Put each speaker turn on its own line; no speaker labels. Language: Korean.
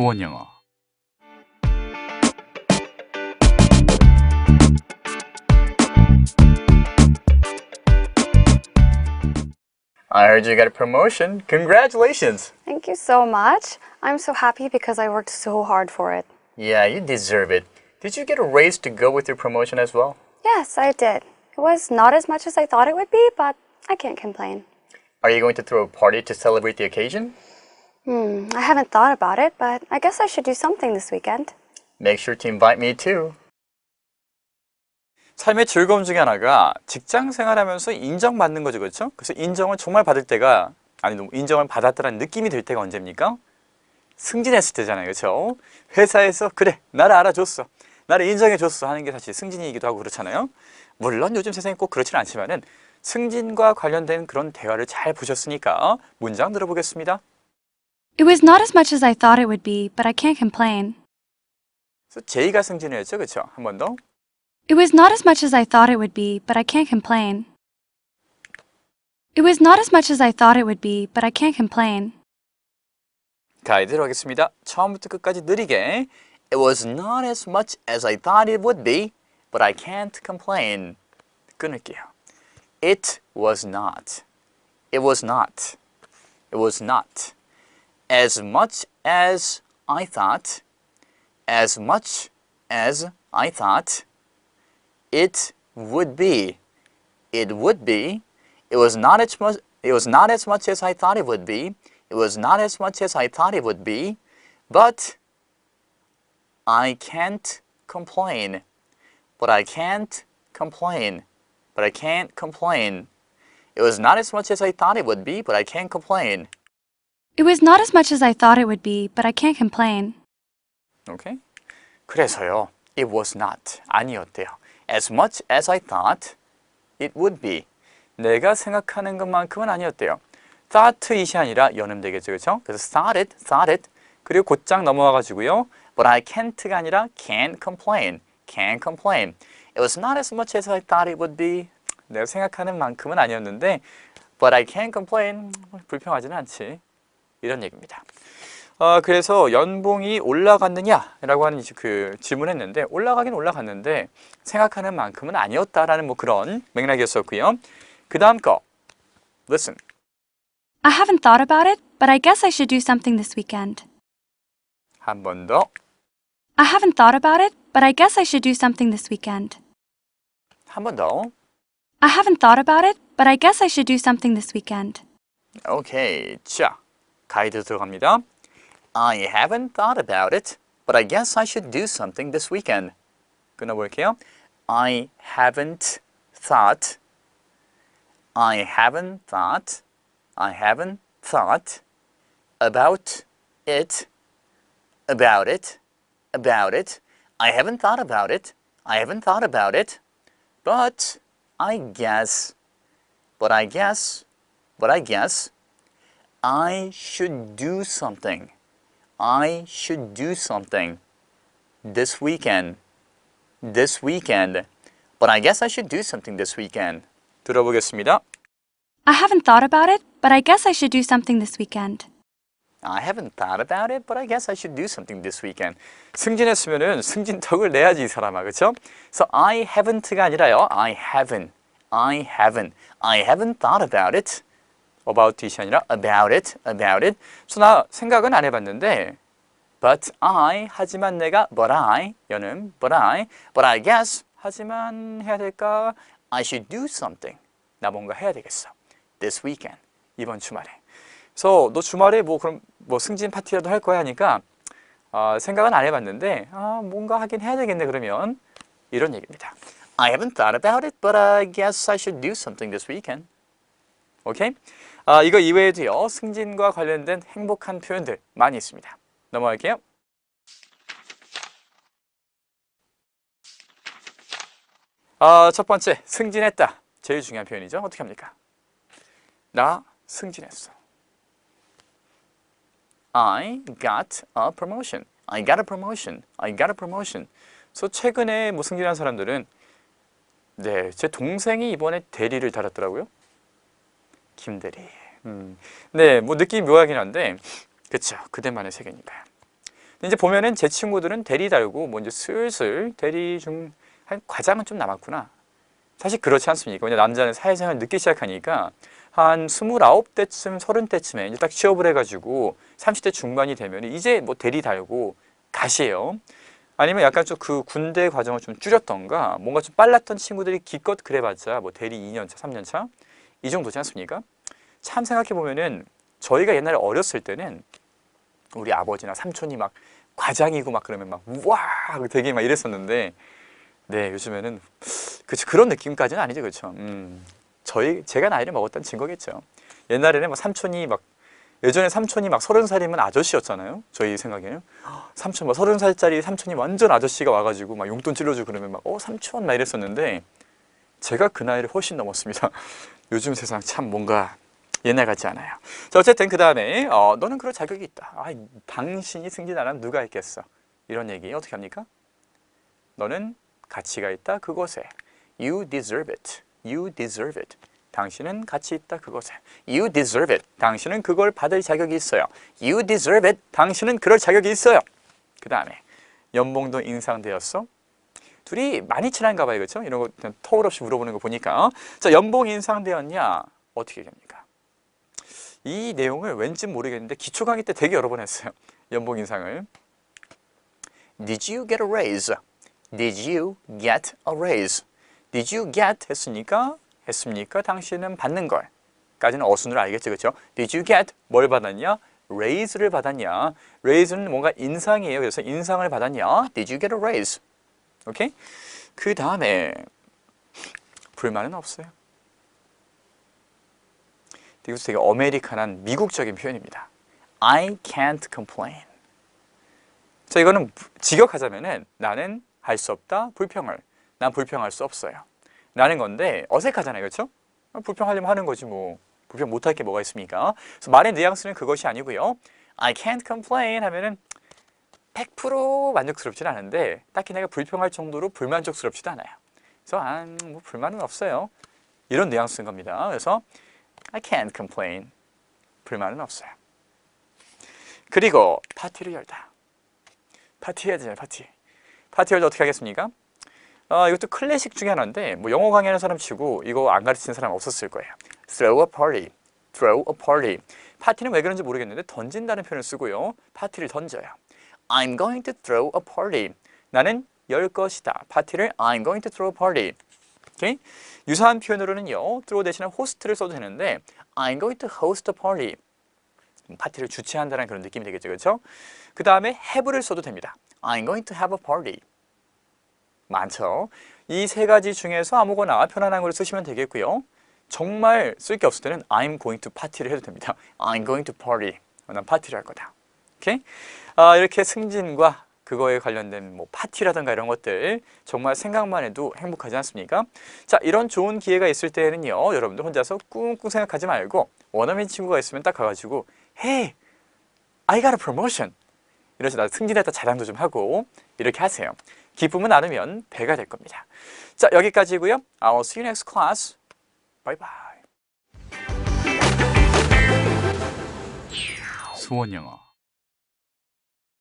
수원 영어. I heard you got a promotion. Congratulations.
Thank you so much. I'm so happy because I worked so hard for it.
Yeah, you deserve it. Did you get a raise to go with your promotion as well?
Yes, I did. It was not as much as I thought it would be, but I can't complain.
Are you going to throw a party to celebrate the occasion?
Hmm, I haven't thought about it, but I guess I should do something this weekend.
Make sure to invite me too. 삶의 즐거움 중에 하나가 직장 생활하면서 인정받는 거죠, 그렇죠? 그래서 인정을 정말 받을 때가 아니 인정을 받았다는 느낌이 들 때가 언제입니까? 승진했을 때잖아요, 그렇죠? 회사에서 그래 나를 알아줬어, 나를 인정해줬어 하는 게 사실 승진이기도 하고 그렇잖아요. 물론 요즘 세상이 꼭 그렇지는 않지만은 승진과 관련된 그런 대화를 잘 보셨으니까 문장 들어보겠습니다.
It was not as much as I thought it would be, but I can't complain.
그래서 제이가 승진을 했죠, 그렇죠? 한 번 더.
It was not as much as I thought it would be, but I can't complain. It was not as much as I thought it would be, but I can't complain.
가이드로 하겠습니다. 처음부터 끝까지 느리게. It was not as much as I thought it would be, but I can't complain. 끊을게요. It was not. It was not. It was not. As much as I thought. As much as I thought. It would be. It would be. It was not as much. It was not as much as I thought it would be. It was not as much as I thought it would be, but I can't complain. But I can't complain. But I can't complain. It was not as much as I thought it would be, but I can't complain.
It was not as much as I thought it would be, but I can't complain.
오케이? 그래서요. It was not. 아니었대요. As much as I thought it would be. 내가 생각하는 것만큼은 아니었대요. thought it이 아니라 연음되겠죠. 그렇죠? 그래서 thought it, thought it. 그리고 곧장 넘어와 가지고요. But I can't가 아니라 can't complain. can't complain. It was not as much as I thought it would be. 내가 생각하는 만큼은 아니었는데 but I can't complain. 불평하지는 않지. 이런 얘기입니다. 어, 그래서 연봉이 올라갔느냐 라고 하는 이제 그 질문했는데 올라가긴 올라갔는데 생각하는 만큼은 아니었다라는 뭐 그런 맥락이었었고요. 그 다음 거 listen.
I haven't thought about it, but I guess I should do something this weekend.
한 번 더.
I haven't thought about it, but I guess I should do something this weekend.
한 번 더.
I haven't thought about it, but I guess I should do something this weekend.
오케이. 자, 가이드 들어갑니다. I haven't thought about it, but I guess I should do something this weekend. 끊어볼게요. I haven't thought. I haven't thought. I haven't thought about it. About it. About it. I haven't thought about it. I haven't thought about it. But I guess. But I guess. But I guess. I should do something. I should do something this weekend. This weekend. But I guess I should do something this weekend. 들어보겠습니다.
I haven't thought about it, but I guess I should do something this weekend.
I haven't thought about it, but I guess I should do something this weekend. 승진했으면은 승진덕을 내야지 이 사람아, 그렇죠? 그래서 I haven't가 아니라요. I haven't. I haven't. I haven't thought about it. About it이 아니라 about it, about it. 그래서 나 생각은 안 해봤는데 but I 하지만 내가 but I 여는 but I but I guess 하지만 해야 될까? I should do something. 나 뭔가 해야 되겠어. This weekend 이번 주말에. 그래서 너 주말에 뭐 그럼 뭐 승진 파티라도 할 거야 하니까 아, 생각은 안 해봤는데 아, 뭔가 하긴 해야 되겠네 그러면 이런 얘기입니다. I haven't thought about it, but I guess I should do something this weekend. 오케이? 아, 이거 이외에도요 승진과 관련된 행복한 표현들 많이 있습니다. 넘어갈게요. 아, 첫 번째 승진했다. 제일 중요한 표현이죠. 어떻게 합니까? 나 승진했어. I got a promotion. I got a promotion. I got a promotion. 그래서 최근에 뭐 승진한 사람들은 네, 제 동생이 이번에 대리를 달았더라고요. 김대리. 음. 네, 뭐 느낌이 묘하긴 한데 그쵸. 그대만의 세계니까요. 근데 이제 보면은 제 친구들은 대리 달고 뭐 이제 슬슬 대리 중 한 과장은 좀 남았구나. 사실 그렇지 않습니까? 왜냐 남자는 사회생활 늦게 시작하니까 한 29대쯤, 30대쯤에 이제 딱 취업을 해가지고 30대 중반이 되면 이제 뭐 대리 달고 가시에요. 아니면 약간 좀 그 군대 과정을 좀 줄였던가 뭔가 좀 빨랐던 친구들이 기껏 그래봤자 뭐 대리 2년차, 3년차 이 정도지 않습니까? 참 생각해 보면은 저희가 옛날에 어렸을 때는 우리 아버지나 삼촌이 막 과장이고 막 그러면 막 우와! 되게 막 이랬었는데 네 요즘에는 그치 그런 느낌까지는 아니죠. 그렇죠? 음 저희 제가 나이를 먹었다는 증거겠죠. 옛날에는 막 삼촌이 막 예전에 삼촌이 막 서른 살이면 아저씨였잖아요. 저희 생각에는. 삼촌 뭐 서른 살짜리 삼촌이 완전 아저씨가 와가지고 막 용돈 찔러주고 그러면 막 어 삼촌. 막 이랬었는데 제가 그 나이를 훨씬 넘었습니다 요즘 세상 참 뭔가 옛날 같지 않아요. 자 어쨌든 그 다음에 어, 너는 그럴 자격이 있다. 아, 당신이 승진하려면 누가 있겠어? 이런 얘기 어떻게 합니까? 너는 가치가 있다 그곳에. You deserve it. You deserve it. 당신은 가치 있다 그곳에. You deserve it. 당신은 그걸 받을 자격이 있어요. You deserve it. 당신은 그럴 자격이 있어요. 그 다음에 연봉도 인상되었어 둘이 많이 친한가 봐요 그렇죠 이런 거 터울 없이 물어보는 거 보니까 자 연봉 인상되었냐 어떻게 됩니까 이 내용을 왠지 모르겠는데 기초 강의 때 되게 여러 번 했어요 연봉 인상을 Did you get a raise? Did you get a raise? Did you get 했으니까 했습니까? 당신은 받는 걸 까지는 어순으로 알겠죠, 그렇죠? Did you get 뭘 받았냐? raise를 받았냐? raise는 뭔가 인상이에요. 그래서 인상을 받았냐? Did you get a raise? 오케이? 그 다음에 불만은 없어요. 이것도 되게 어메리칸한 미국적인 표현입니다. I can't complain. 자, 이거는 직역하자면은 나는 할 수 없다, 불평을. 난 불평할 수 없어요. 라는 건데 어색하잖아요. 그렇죠? 불평하려면 하는 거지 뭐. 불평 못할 게 뭐가 있습니까? 그래서 말의 뉘앙스는 그것이 아니고요. I can't complain 하면은 100% 만족스럽지는 않은데 딱히 내가 불평할 정도로 불만족스럽지도 않아요. 그래서 아, 뭐 불만은 없어요. 이런 뉘앙스인 겁니다. 그래서 I can't complain. 불만은 없어요. 그리고 파티를 열다. 파티 해야 되잖아요, 파티. 파티 열다 어떻게 하겠습니까? 아, 이것도 클래식 중에 하나인데 뭐 영어 강의하는 사람 치고 이거 안 가르치는 사람 없었을 거예요. throw a party. throw a party. 파티는 왜 그런지 모르겠는데 던진다는 표현을 쓰고요. 파티를 던져요. I'm going to throw a party. 나는 열 것이다. 파티를 I'm going to throw a party. 오케이? 유사한 표현으로는요. throw 대신에 host를 써도 되는데 I'm going to host a party. 파티를 주최한다는 그런 느낌이 되겠죠. 그렇죠? 그 다음에 have를 써도 됩니다. I'm going to have a party. 많죠. 이 세 가지 중에서 아무거나 편안한 걸 쓰시면 되겠고요. 정말 쓸 게 없을 때는 I'm going to party를 해도 됩니다. I'm going to party. 난 파티를 할 거다. 오케이? 아, 이렇게 승진과 그거에 관련된 뭐 파티라든가 이런 것들 정말 생각만 해도 행복하지 않습니까? 자, 이런 좋은 기회가 있을 때는요. 여러분들 혼자서 꿍꿍 생각하지 말고 원어민 친구가 있으면 딱 가가지고 Hey, I got a promotion. 이러서 나 승진했다 자랑도 좀 하고 이렇게 하세요. 기쁨을 나누면 배가 될 겁니다. 자, 여기까지고요. I'll see you next class. Bye bye. 수원 영어